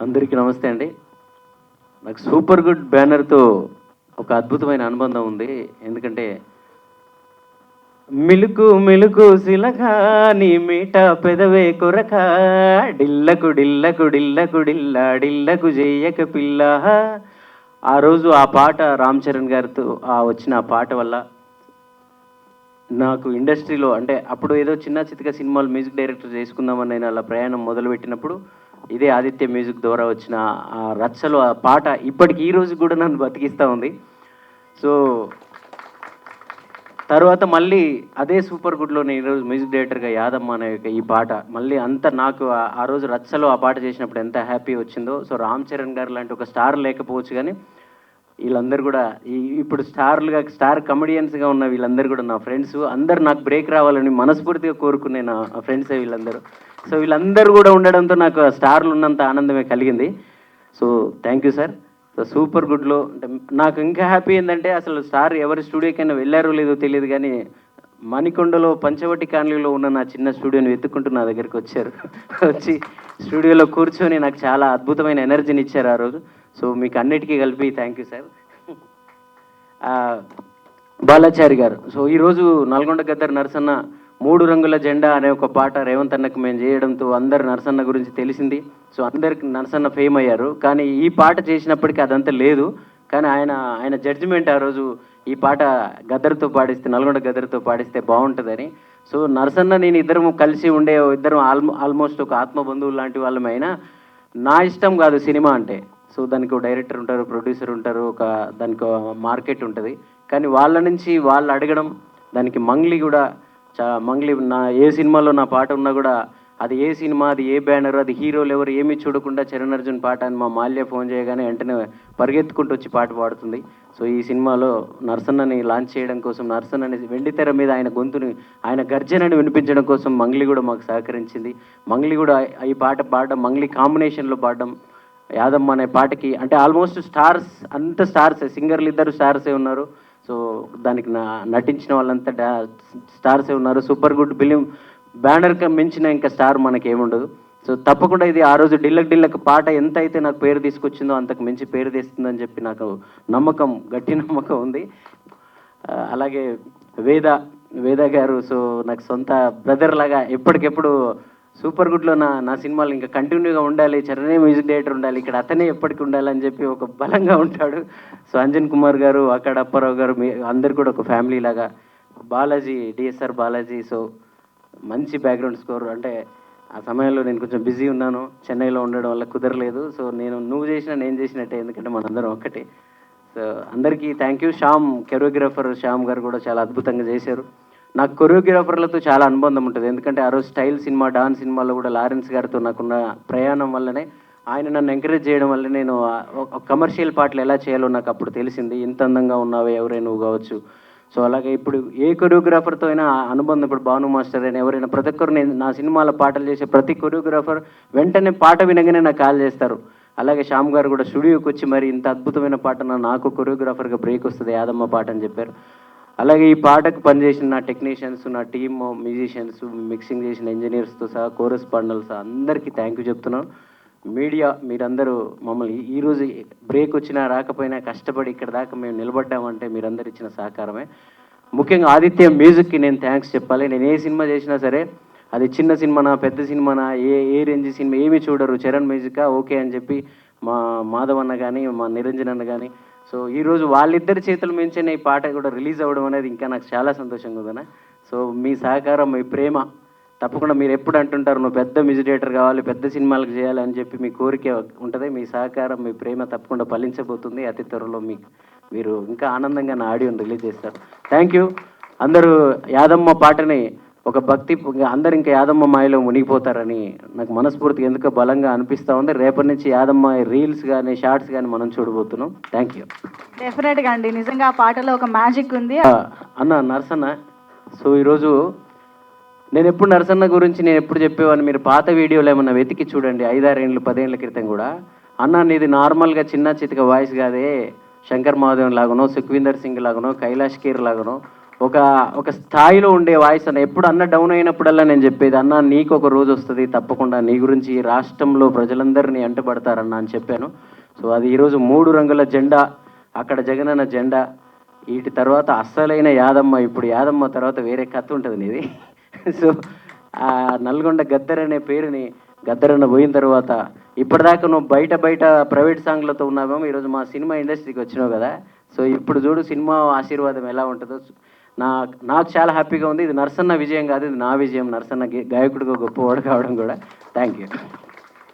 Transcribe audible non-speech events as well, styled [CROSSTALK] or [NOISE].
అందరికీ నమస్తే అండి. నాకు సూపర్ గుడ్ బ్యానర్తో ఒక అద్భుతమైన అనుబంధం ఉంది. ఎందుకంటే మిలుకు మిలుకు సిలక నీ మీట పెదవే కొరక డిల్లకు డిల్లకు డిల్లకు డిల్ల డిల్లకు చెయ్యక పిల్ల. ఆ రోజు ఆ పాట రామ్ చరణ్ గారితో ఆ వచ్చిన ఆ పాట వల్ల నాకు ఇండస్ట్రీలో అంటే అప్పుడు ఏదో చిన్న చితక సినిమాలు మ్యూజిక్ డైరెక్టర్ చేసుకుందామని నేను అలా ప్రయాణం మొదలుపెట్టినప్పుడు ఇదే ఆదిత్య మ్యూజిక్ ద్వారా వచ్చిన ఆ రచ్చలు ఆ పాట ఇప్పటికి ఈ రోజు కూడా నన్ను బతికిస్తూ ఉంది. సో తర్వాత మళ్ళీ అదే సూపర్ గుడ్లో నేను ఈరోజు మ్యూజిక్ డైరెక్టర్గా యాదమ్మ అనే ఈ పాట. మళ్ళీ అంత నాకు ఆ- ఆ రోజు రచ్చలో ఆ పాట చేసినప్పుడు ఎంత హ్యాపీ వచ్చిందో. సో రామ్ చరణ్ గారు లాంటి ఒక స్టార్ లేకపోవచ్చు కానీ వీళ్ళందరూ కూడా ఇప్పుడు స్టార్లుగా స్టార్ కమెడియన్స్గా ఉన్న వీళ్ళందరూ కూడా నా ఫ్రెండ్స్. అందరు నాకు బ్రేక్ రావాలని మనస్ఫూర్తిగా కోరుకునే నా ఫ్రెండ్సే వీళ్ళందరూ. సో వీళ్ళందరూ కూడా ఉండడంతో నాకు స్టార్లు ఉన్నంత ఆనందమే కలిగింది. So thank you sir so super గుడ్లో అంటే నాకు ఇంకా హ్యాపీ ఏంటంటే అసలు స్టార్ ఎవరి స్టూడియోకైనా వెళ్ళారో లేదో తెలియదు కానీ మణికొండలో పంచవటి కాలనీలో ఉన్న నా చిన్న స్టూడియోని వెతుక్కుంటూ నా దగ్గరికి వచ్చారు. [LAUGHS] వచ్చి స్టూడియోలో కూర్చొని నాకు చాలా అద్భుతమైన ఎనర్జీని ఇచ్చారు ఆ రోజు. సో మీకు అన్నిటికీ కలిపి థ్యాంక్ యూ సార్ ఆ, బాలాచారి గారు సో ఈరోజు నల్గొండ గద్దర్ నరసన్న మూడు రంగుల జెండా అనే ఒక పాట రేవంత్ అన్నకు మేము చేయడంతో అందరు నరసన్న గురించి తెలిసింది. సో అందరికి నరసన్న ఫేమ్ అయ్యారు. కానీ ఈ పాట చేసినప్పటికీ అదంతా లేదు. కానీ ఆయన ఆయన జడ్జిమెంట్ ఆ రోజు ఈ పాట గద్దర్తో పాడిస్తే నల్గొండ గద్దర్తో పాడిస్తే బాగుంటుందని. సో నరసన్న నేను ఇద్దరం కలిసి ఉండే ఇద్దరం ఆల్మో ఆల్మోస్ట్ ఒక ఆత్మ బంధువులు లాంటి వాళ్ళమైనా నా ఇష్టం కాదు సినిమా అంటే. సో దానికి డైరెక్టర్ ఉంటారు ప్రొడ్యూసర్ ఉంటారు ఒక దానికి మార్కెట్ ఉంటుంది. కానీ వాళ్ళ నుంచి వాళ్ళు అడగడం దానికి మంగ్లీ కూడా చా మంగ్లీ నా ఏ సినిమాలో నా పాట ఉన్నా కూడా అది ఏ సినిమా అది ఏ బ్యానర్ అది హీరోలు ఎవరు ఏమీ చూడకుండా చరణ్ అర్జున్ పాట అని మా మాల్య ఫోన్ చేయగానే వెంటనే పరిగెత్తుకుంటూ వచ్చి పాట పాడుతుంది. సో ఈ సినిమాలో నర్సన్నని లాంచ్ చేయడం కోసం నర్సన్నని వెండితెర మీద ఆయన గొంతుని ఆయన గర్జనని వినిపించడం కోసం మంగ్లీ కూడా మాకు సహకరించింది. మంగ్లీ కూడా ఈ పాట పాడడం మంగ్లీ కాంబినేషన్లో పాడడం యాదమ్మ అనే పాటకి అంటే ఆల్మోస్ట్ స్టార్స్ అంత స్టార్స్ సింగర్లు ఇద్దరు స్టార్సే ఉన్నారు. సో దానికి నా నటించిన వాళ్ళంతా స్టార్సే ఉన్నారు. సూపర్ గుడ్ ఫిలిం బ్యానర్ మించిన ఇంకా స్టార్ మనకి ఏముండదు సో తప్పకుండా ఇది ఆ రోజు డిల్లక్ డిల్లక్ పాట ఎంత అయితే నాకు పేరు తీసుకొచ్చిందో అంతకు మించి పేరు తెస్తుందని చెప్పి నాకు నమ్మకం గట్టి నమ్మకం ఉంది. అలాగే వేద వేద గారు సో నాకు సొంత బ్రదర్ లాగా ఎప్పటికెప్పుడు సూపర్ గుడ్లో నా నా సినిమాలు ఇంకా కంటిన్యూగా ఉండాలి చరణే మ్యూజిక్ డైరెక్టర్ ఉండాలి ఇక్కడ అతనే ఎప్పటికి ఉండాలని చెప్పి ఒక బలంగా ఉంటాడు. సో అంజన్ కుమార్ గారు అక్కడ అప్పారావు గారు మీ అందరు కూడా ఒక ఫ్యామిలీ లాగా. బాలాజీ డిఎస్ఆర్ బాలాజీ సో మంచి బ్యాక్గ్రౌండ్ స్కోర్ అంటే ఆ సమయంలో నేను కొంచెం బిజీ ఉన్నాను. చెన్నైలో ఉండడం వల్ల కుదరలేదు. సో నేను నువ్వు చేసినా నేను చేసినట్టే. ఎందుకంటే మనందరం ఒక్కటే. సో అందరికీ thank you Shyam choreographer Shyam garu కూడా చాలా అద్భుతంగా చేశారు. నాకు కొరియోగ్రాఫర్లతో చాలా అనుబంధం ఉంటుంది. ఎందుకంటే ఆ రోజు స్టైల్ సినిమా డాన్స్ సినిమాలో కూడా లారెన్స్ గారితో నాకున్న ప్రయాణం వల్లనే ఆయన నన్ను ఎంకరేజ్ చేయడం వల్ల నేను కమర్షియల్ పాటలు ఎలా చేయాలో నాకు అప్పుడు తెలిసింది. ఇంత అందంగా ఉన్నావే ఎవరే నువ్వు కావచ్చు. సో అలాగే ఇప్పుడు ఏ కొరియోగ్రాఫర్తో అయినా ఆ అనుబంధం ఇప్పుడు భాను మాస్టర్ అయినా ఎవరైనా ప్రతి ఒక్కరు నేను నా సినిమాల పాటలు చేసే ప్రతి కొరియోగ్రాఫర్ వెంటనే పాట వినగానే నాకు కాల్ చేస్తారు. అలాగే శ్యామ్ గారు కూడా స్టూడియోకి వచ్చి మరి ఇంత అద్భుతమైన పాట నాకు కొరియోగ్రాఫర్గా బ్రేక్ వస్తుంది యాదమ్మ పాట అని చెప్పారు. అలాగే ఈ పాటకు పనిచేసిన నా టెక్నీషియన్స్ నా టీమ్ మ్యూజిషియన్స్ మిక్సింగ్ చేసిన ఇంజనీర్స్తో సహా కోరస్ పాండల్స్ అందరికీ థ్యాంక్ యూ చెప్తున్నాను. మీడియా మీరందరూ మమ్మల్ని ఈరోజు బ్రేక్ వచ్చినా రాకపోయినా కష్టపడి ఇక్కడ దాకా మేము నిలబడ్డామంటే మీరందరు ఇచ్చిన సహకారమే. ముఖ్యంగా ఆదిత్య మ్యూజిక్కి నేను థ్యాంక్స్ చెప్పాలి. నేను ఏ సినిమా చేసినా సరే అది చిన్న సినిమానా పెద్ద సినిమానా ఏ ఏ రేంజ్ సినిమా ఏమి చూడరు. చరణ్ మ్యూజికా ఓకే అని చెప్పి మా మాధవ్ అన్న కానీ మా నిరంజన్ అన్న కానీ సో ఈరోజు వాళ్ళిద్దరి చేతుల మించిన ఈ పాట కూడా రిలీజ్ అవ్వడం అనేది ఇంకా నాకు చాలా సంతోషంగా ఉందన్న. సో మీ సహకారం మీ ప్రేమ తప్పకుండా మీరు ఎప్పుడు అంటుంటారు నువ్వు పెద్ద డైరెక్టర్ కావాలి పెద్ద సినిమాలకు చేయాలి అని చెప్పి మీ కోరిక ఉంటుంది మీ సహకారం మీ ప్రేమ తప్పకుండా ఫలించబోతుంది అతి త్వరలో మీకు మీరు ఇంకా ఆనందంగా నా ఆడియోని రిలీజ్ చేస్తారు. థ్యాంక్ యూ అందరూ యాదమ్మ పాటని ఒక భక్తి అందరు ఇంకా యాదమ్మ మాయలో మునిగిపోతారని నాకు మనస్ఫూర్తిగా ఎందుకో బలంగా అనిపిస్తూ ఉంది. రేపటి నుంచి యాదమ్మ రీల్స్ కానీ షార్ట్స్ కానీ మనం చూడబోతున్నాం. థ్యాంక్ యూ డెఫినెట్గా అండి. నిజంగా ఆ పాటలో ఒక మ్యాజిక్ ఉంది. అన్న నరసన్న సో ఈరోజు నేను ఎప్పుడు నరసన్న గురించి నేను ఎప్పుడు చెప్పేవాడిని? మీరు పాత వీడియోలు ఏమన్నా వెతికి చూడండి. ఐదారేళ్ళు పదేళ్ళ క్రితం కూడా. అన్న నీది నార్మల్గా చిన్న చితక వాయిస్ కాదే. శంకర్ మహాదేవన్ లాగానో సుఖ్వీందర్ సింగ్ లాగనో కైలాష్ కీర్ లాగానో ఒక ఒక స్థాయిలో ఉండే వాయిస్ అన్న. ఎప్పుడు అన్న డౌన్ అయినప్పుడల్లా నేను చెప్పేది అన్న నీకు ఒక రోజు వస్తుంది తప్పకుండా నీ గురించి రాష్ట్రంలో ప్రజలందరినీ అంటపడతారన్న అని చెప్పాను. సో అది ఈరోజు మూడు రంగుల జెండా అక్కడ జగనన్న జెండా. వీటి తర్వాత అస్సలైన యాదమ్మ ఇప్పుడు యాదమ్మ తర్వాత వేరే కథ ఉంటుంది నీది. సో ఆ నల్గొండ గద్దర్ అనే పేరుని గద్దరన్న పోయిన తర్వాత ఇప్పటిదాకా నువ్వు బయట బయట ప్రైవేట్ సాంగ్లతో ఉన్నావేమో ఈరోజు మా సినిమా ఇండస్ట్రీకి వచ్చినావు కదా. సో ఇప్పుడు చూడు సినిమా ఆశీర్వాదం ఎలా ఉంటుందో. నా నాకు చాలా హ్యాపీగా ఉంది. ఇది నర్సన్న విజయం కాదు ఇది నా విజయం. నర్సన్న గాయకుడిగా గొప్పవాడు కావడం కూడా. Thank you